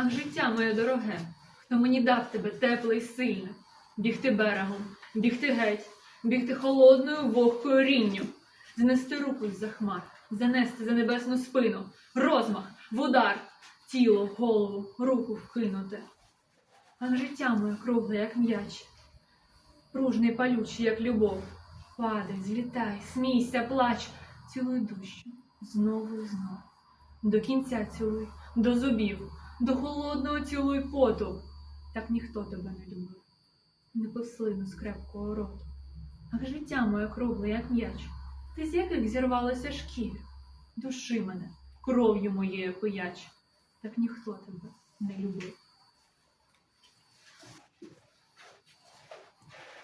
Ах, життя моє дороге, хто мені дав тебе тепле й сильне, бігти берегом, бігти геть, бігти холодною вогкою рінню, занести руку з-за хмар, занести за небесну спину, розмах, в удар, тіло, голову, руку вкинути. Ах, життя моє кругле, як м'яч, пружний палючий, як любов. Падай, злітай, смійся, плач, цілуй дужче, знову і знову. До кінця цілуй, до зубів, до холодного цілуй поту. Так ніхто тебе не любив, не послину з крепкого роту. Ах, життя моє кругле, як м'яч, ти з яких зірвалася шкір? Души мене, кров'ю моєю пияч. Так ніхто тебе не любив.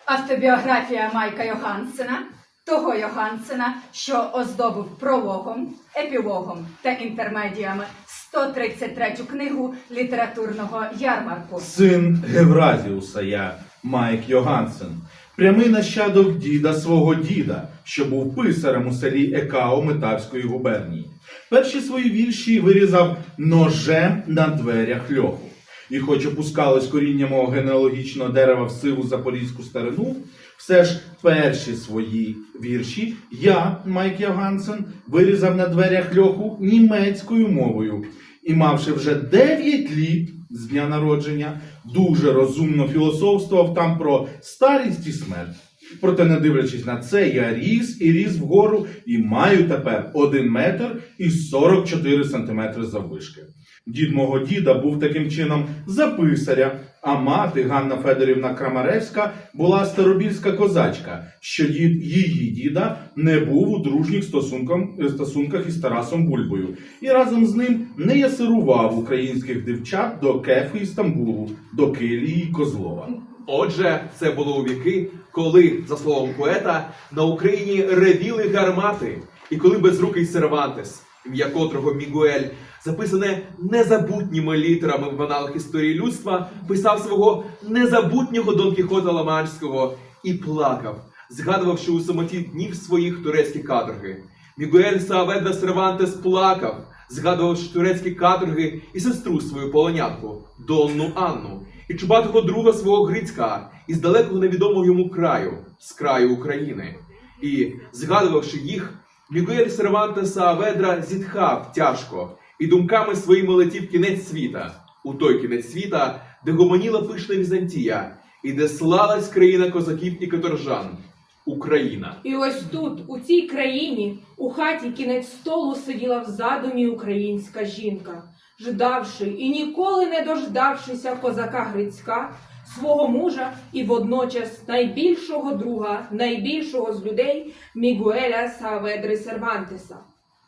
Автобіографія Майка Йогансена, того Йогансена, що оздобив прологом, епілогом та інтермедіями 133 книгу літературного ярмарку. Син Гевразіуса я, Майк Йогансен, прямий нащадок діда свого діда, що був писарем у селі Екао Метавської губернії. Перші свої вірші вирізав ножем на дверях льоху. І хоч опускалось коріння мого генеалогічного дерева в сиву запорізьку старину, все ж перші свої вірші я, Майк Йогансен, вирізав на дверях льоху німецькою мовою. І мавши вже 9 літ з дня народження, дуже розумно філософствував там про старість і смерть. Проте, не дивлячись на це, я ріс і ріс вгору і маю тепер 1 метр і 44 сантиметри заввишки. Дід мого діда був таким чином за писаря, а мати Ганна Федорівна Крамаревська була старобільська козачка, що дід її діда не був у дружніх стосункам- стосунках із Тарасом Бульбою, і разом з ним не ясирував українських дівчат до Кефи і Стамбулу, до Килії і Козлова. Отже, це було у віки, коли, за словом поета, на Україні ревіли гармати, і коли безрукий Сервантес, ім'я котрого Мігуель, записане незабутніми літерами в аналах історії людства, писав свого незабутнього Дон Кіхота Ламанського і плакав, згадувавши у самоті днів своїх турецькі каторги. Мігуель Сааведа Сервантес плакав, згадувавши турецькі каторги і сестру свою полонянку, Донну Анну, і чубатого друга свого Грицька із далекого невідомого йому краю, з краю України. І, згадувавши їх, Мігуель Сервантес Сааведра зітхав тяжко і думками своїми летів кінець світа, у той кінець світа, де гомоніла пишна Візантія, і де слалась країна козаків і каторжан Україна. І ось тут, у цій країні, у хаті кінець столу сиділа в задумі українська жінка, ждавши і ніколи не дождавшися козака Грицька, свого мужа і водночас найбільшого друга, найбільшого з людей Мігуеля Саведри Сервантеса.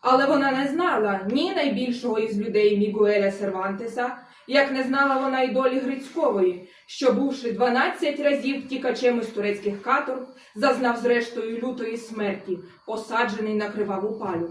Але вона не знала ні найбільшого із людей Мігуеля Сервантеса, як не знала вона й долі Грицькової, що, бувши 12 разів тікачем із турецьких каторг, зазнав зрештою лютої смерті, посаджений на криваву палю.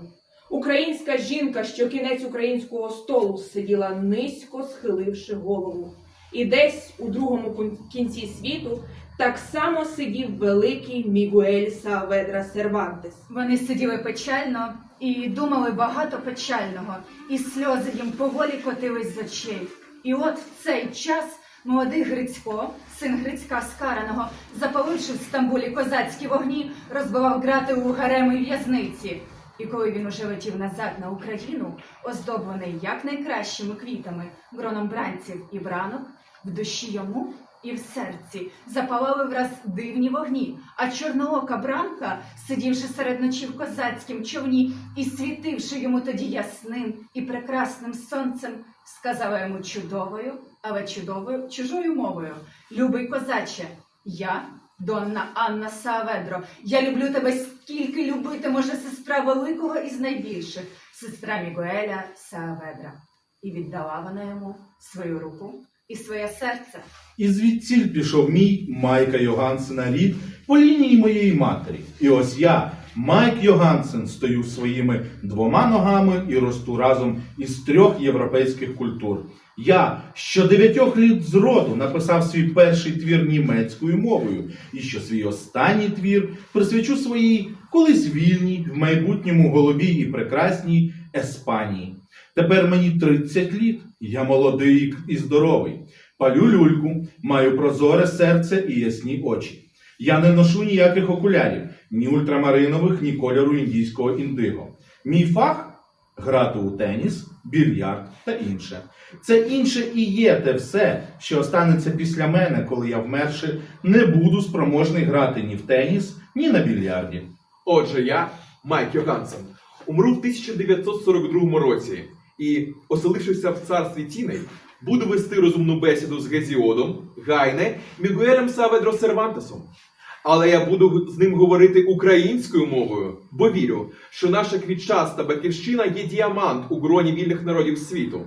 Українська жінка, що кінець українського столу сиділа низько схиливши голову. І десь у другому кінці світу так само сидів великий Мігуель Сааведра Сервантес. Вони сиділи печально і думали багато печального, і сльози їм поволі котились з очей. І от в цей час молодий Грицько, син Грицька Скараного, запаливши в Стамбулі козацькі вогні, розбивав грати у гареми в'язниці. І коли він уже летів назад на Україну, оздоблений якнайкращими квітами, гроном бранців і бранок, в душі йому і в серці запалали враз дивні вогні, а чорноока бранка, сидівши серед ночі в козацькім човні і світивши йому тоді ясним і прекрасним сонцем, сказала йому чудовою, але чудовою чужою мовою. Любий козаче, я. Донна Анна Сааведро, я люблю тебе скільки любити може сестра великого із найбільших, сестра Мігуеля Сааведра. І віддала вона йому свою руку і своє серце. І звідсіль пішов мій Майка Йогансена рід по лінії моєї матері. І ось я, Майк Йогансен, стою своїми двома ногами і росту разом із трьох європейських культур. Я що дев'ятьох літ з роду написав свій перший твір німецькою мовою, і що свій останній твір присвячу своїй колись вільній, в майбутньому голубій і прекрасній Еспанії. Тепер мені 30 літ, я молодий і здоровий. Палю люльку, маю прозоре серце і ясні очі. Я не ношу ніяких окулярів, ні ультрамаринових, ні кольору індійського індиго. Мій фах грати у теніс, більярд та інше. Це інше і є те все, що останеться після мене, коли я вмерши не буду спроможний грати ні в теніс, ні на більярді. Отже, я, Майк Йогансен, умру в 1942 році і, оселившися в царстві тіней, буду вести розумну бесіду з Гезіодом, Гайне, Мігуелем Саведро Сервантесом. Але я буду з ним говорити українською мовою, бо вірю, що наша квітчаста батьківщина є діамант у гроні вільних народів світу.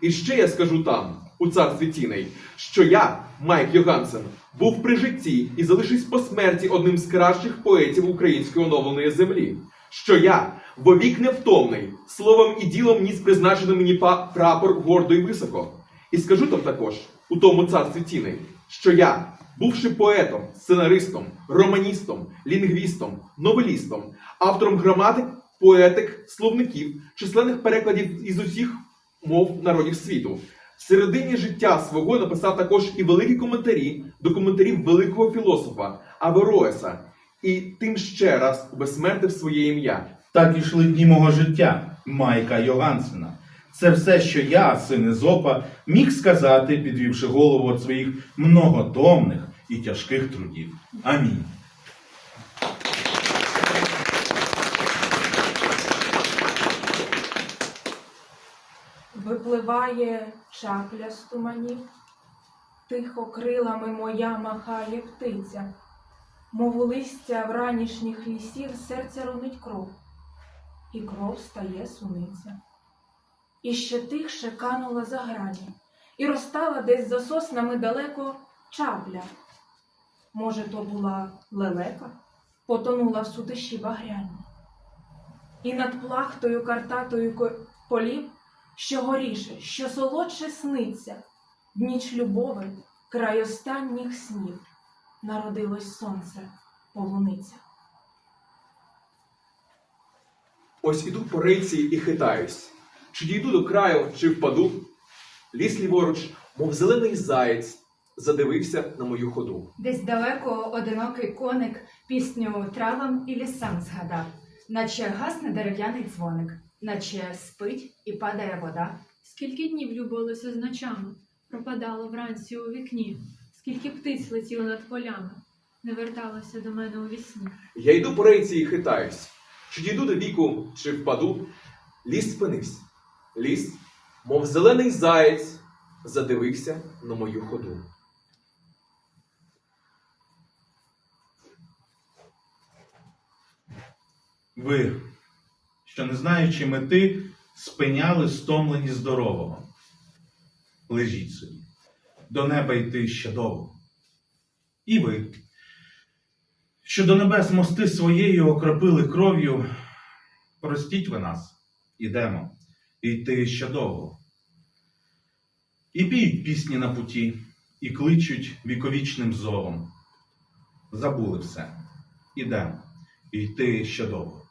І ще я скажу там, у царстві тіней, що я, Майк Йогансен, був при житті і залишусь по смерті одним з кращих поетів української оновленої землі. Що я, вовік невтомний, словом і ділом ніс призначений мені прапор гордо і високо. І скажу там також, у тому царстві тіней, що я, бувши поетом, сценаристом, романістом, лінгвістом, новелістом, автором граматик, поетик, словників, численних перекладів із усіх мов народів світу. В середині життя свого написав також і великі коментарі до коментарів великого філософа Авероеса, і тим ще раз безсмертив своє ім'я. Так ішли дні мого життя, Майка Йогансена. Це все, що я, син Ізопа, міг сказати, підвівши голову від своїх многотомних і тяжких трудів. Амінь. Випливає чапля з туманів, тихо крилами моя махає птиця, мов у листя вранішніх лісів серця ронить кров, і кров стає суниця. І ще тихше канула за грані, і розтала десь за соснами далеко чапля. Може, то була лелека, потонула в сутиші багряні. І над плахтою картатою полів що горіше, що солодше сниться, в ніч любови, край останніх снів, народилось сонце, полуниця. Ось іду по рейці і хитаюсь. Чи дійду до краю, чи впаду? Ліс ліворуч, мов зелений заєць, задивився на мою ходу. Десь далеко одинокий коник пісню травам і лісам згадав, наче гасне дерев'яний дзвоник, наче спить і падає вода. Скільки днів любилося з ночами, пропадало вранці у вікні, скільки птиць летіло над полями, не верталося до мене у вісні. Я йду по рейці і хитаюсь. Чи дійду до віку, чи впаду? Ліс спинився. Ліс, мов зелений заєць, задивився на мою ходу. Ви, що не знаючи мети, спиняли стомлені здорового. Лежіть собі, до неба йти ще довго. І ви, що до небес мости своєю окропили кров'ю, простіть ви нас, ідемо, і йти ще довго. І піють пісні на путі, і кличуть віковічним зовом. Забули все, Іде, і йти ще довго.